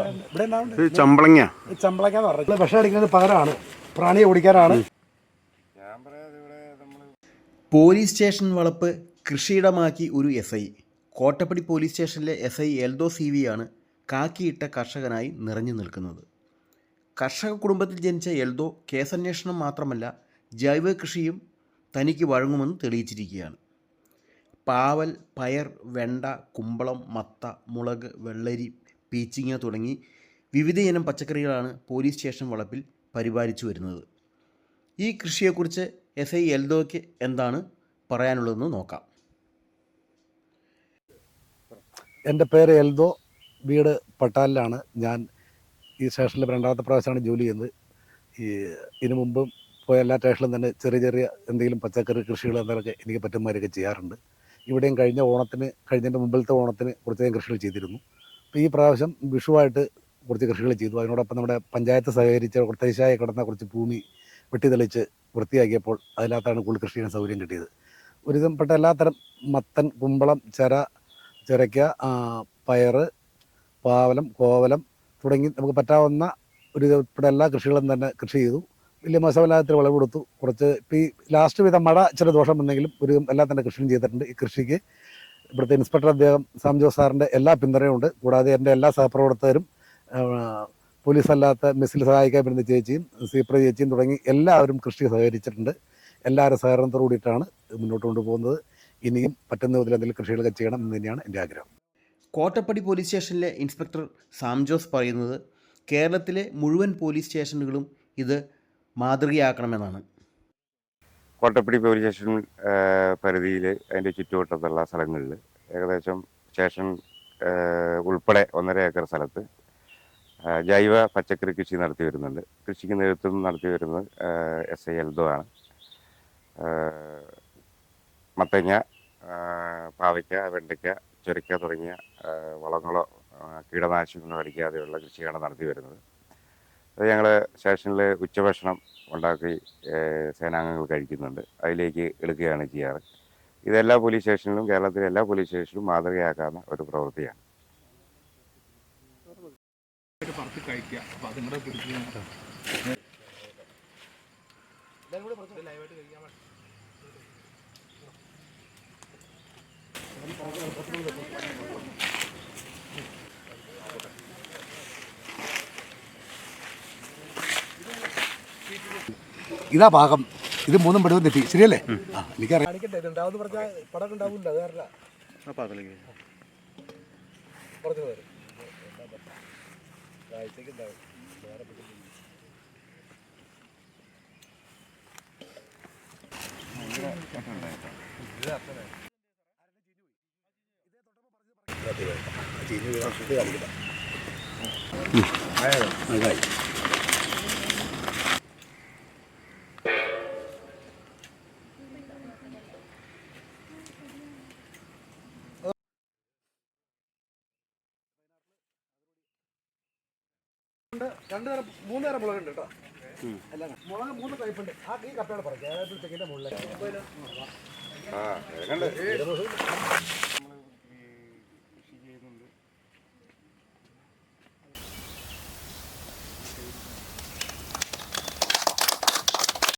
ഇവിടെ ഉണ്ടാവുന്നുണ്ട് ഇത് ചമ്പളങ്ങ. ചമ്പളക്കാന്ന് പറഞ്ഞത് വിഷം അടിക്കുന്നത് പകരമാണ് പ്രാണിയെ ഓടിക്കാനാണ്. പോലീസ് സ്റ്റേഷൻ വളപ്പ് കൃഷിയിടമാക്കി ഒരു എസ് ഐ. കോട്ടപ്പടി പോലീസ് സ്റ്റേഷനിലെ എസ് ഐ എൽദോ സി ആണ് കാക്കിയിട്ട കർഷകനായി നിറഞ്ഞു നിൽക്കുന്നത്. കർഷക കുടുംബത്തിൽ ജനിച്ച എൽദോ കേസന്വേഷണം മാത്രമല്ല ജൈവ കൃഷിയും തനിക്ക് വഴങ്ങുമെന്ന് തെളിയിച്ചിരിക്കുകയാണ്. പാവൽ പയർ വെണ്ട കുമ്പളം മത്ത മുളക് വെള്ളരി പീച്ചിങ്ങ തുടങ്ങി വിവിധ ഇനം പച്ചക്കറികളാണ് പോലീസ് സ്റ്റേഷൻ വളപ്പിൽ പരിപാലിച്ചു വരുന്നത്. ഈ കൃഷിയെക്കുറിച്ച് എസ് ഐ എൽദോയ്ക്ക് എന്താണ് പറയാനുള്ളതെന്ന് നോക്കാം. എന്റെ പേര് എൽദോ. വീട് പട്ടാലിലാണ്. ഞാൻ ഈ സ്റ്റേഷനിൽ രണ്ടാമത്തെ പ്രാവശ്യമാണ് ജോലി ചെയ്യുന്നത്. ഈ ഇതിനു മുമ്പും പോയ എല്ലാ സ്റ്റേഷനിലും തന്നെ ചെറിയ ചെറിയ എന്തെങ്കിലും പച്ചക്കറി കൃഷികൾ എന്തെങ്കിലുമൊക്കെ എനിക്ക് പറ്റുമാരൊക്കെ ചെയ്യാറുണ്ട്. ഇവിടെയും കഴിഞ്ഞ ഓണത്തിന് കഴിഞ്ഞതിന്റെ മുമ്പിലത്തെ ഓണത്തിന് കുറച്ചധികം കൃഷികൾ ചെയ്തിരുന്നു. ഈ പ്രാവശ്യം വിഷുവായിട്ട് കുറച്ച് കൃഷികൾ ചെയ്തു. അതിനോടൊപ്പം നമ്മുടെ പഞ്ചായത്ത് സഹകരിച്ച് കുറച്ചേശായി കിടന്ന കുറച്ച് ഭൂമി വെട്ടിതെളിച്ച് വൃത്തിയാക്കിയപ്പോൾ അതിനകത്താണ് കൂടുതൽ കൃഷി ചെയ്യാൻ സൗകര്യം കിട്ടിയത്. ഒരുവിധപ്പെട്ട എല്ലാത്തരം മത്തൻ കുമ്പളം ചര ചിരയ്ക്ക പയറ് പാവലം കോവലം തുടങ്ങി നമുക്ക് പറ്റാവുന്ന ഒരു ഇവിടെ എല്ലാ കൃഷികളും തന്നെ കൃഷി ചെയ്തു. വലിയ മോശമില്ലാത്ത വിളവ് കൊടുത്തു. കുറച്ച് ഇപ്പോൾ ഈ ലാസ്റ്റ് വിധം മഴ ചില ദോഷം വന്നെങ്കിലും ഒരു എല്ലാ തന്നെ കൃഷിയും ചെയ്തിട്ടുണ്ട് ഈ കൃഷിക്ക്. ഇവിടുത്തെ ഇൻസ്പെക്ടർ അദ്ദേഹം സാം ജോസ് സാറിന്റെ എല്ലാ പിന്തുണയും ഉണ്ട്. കൂടാതെ എന്റെ എല്ലാ സഹപ്രവർത്തകരും പോലീസ് അല്ലാത്ത മിസ്സിൽ സഹായിക്കാൻ വരുന്ന ചേച്ചിയും സീപ്ര ചേച്ചിയും തുടങ്ങി എല്ലാവരും കൃഷി സഹകരിച്ചിട്ടുണ്ട്. എല്ലാവരും സഹകരണത്തോടു കൂടിയിട്ടാണ് മുന്നോട്ട് കൊണ്ടുപോകുന്നത്. ഇനിയും പറ്റുന്ന വിധത്തിൽ എന്തെങ്കിലും കൃഷികളൊക്കെ ചെയ്യണം എന്ന് തന്നെയാണ് എന്റെ ആഗ്രഹം. കോട്ടപ്പടി പോലീസ് സ്റ്റേഷനിലെ ഇൻസ്പെക്ടർ സാം ജോസ് പറയുന്നത് കേരളത്തിലെ മുഴുവൻ പോലീസ് സ്റ്റേഷനുകളും ഇത് മാതൃകയാക്കണമെന്നാണ്. കോട്ടപ്പടി പോലീസ് സ്റ്റേഷൻ പരിധിയിൽ അതിന്റെ ചുറ്റുവട്ടത്തുള്ള സ്ഥലങ്ങളിൽ ഏകദേശം സ്റ്റേഷൻ ഉൾപ്പെടെ ഒന്നര ഏക്കർ സ്ഥലത്ത് ജൈവ പച്ചക്കറി കൃഷി നടത്തി വരുന്നുണ്ട്. കൃഷിക്ക് നേതൃത്വം നടത്തി വരുന്നത് എസ് ഐ എൽദോ ആണ്. മത്തങ്ങ പാവയ്ക്ക വെണ്ടയ്ക്ക ചുരയ്ക്ക തുടങ്ങിയ വളങ്ങളോ കീടനാശിനികളോ അടിക്കാതെയുള്ള കൃഷിയാണ് നടത്തി വരുന്നത്. അത് ഞങ്ങൾ സ്റ്റേഷനിൽ ഉച്ചഭക്ഷണം ഉണ്ടാക്കി സേനാംഗങ്ങൾ കഴിക്കുന്നുണ്ട്. അതിലേക്ക് എടുക്കുകയാണ് ചെയ്യാറ്. ഇതെല്ലാ പോലീസ് സ്റ്റേഷനിലും കേരളത്തിലെ എല്ലാ പോലീസ് സ്റ്റേഷനിലും മാതൃകയാക്കാവുന്ന ഒരു പ്രവൃത്തിയാണ്. ഇതാ ഭാഗം ഇത് മൂന്നും പെടുവും തെറ്റി ശരിയല്ലേ ആ എനിക്കറിയാം കാണിക്കട്ടെ ഉണ്ടാവുന്ന പറഞ്ഞാൽ പടം ഉണ്ടാവില്ല അത് കാരണം കുറച്ച് പേര് കാഴ്ചക്ക് ഉണ്ടാവും വേറെ പിടിക്കില്ല. ചീനി വീഴാൻ ഇത് കാണിക്കട്ടെ. രണ്ട് തരം മൂന്ന് തരം മുളകുണ്ട് കേട്ടോ. അല്ല. മുളക് മൂന്ന് ടൈപ്പുണ്ട് ആ ഈ കപ്പയാണ് പറയുന്നത് തെക്കിന്റെ മുകളിൽ ആ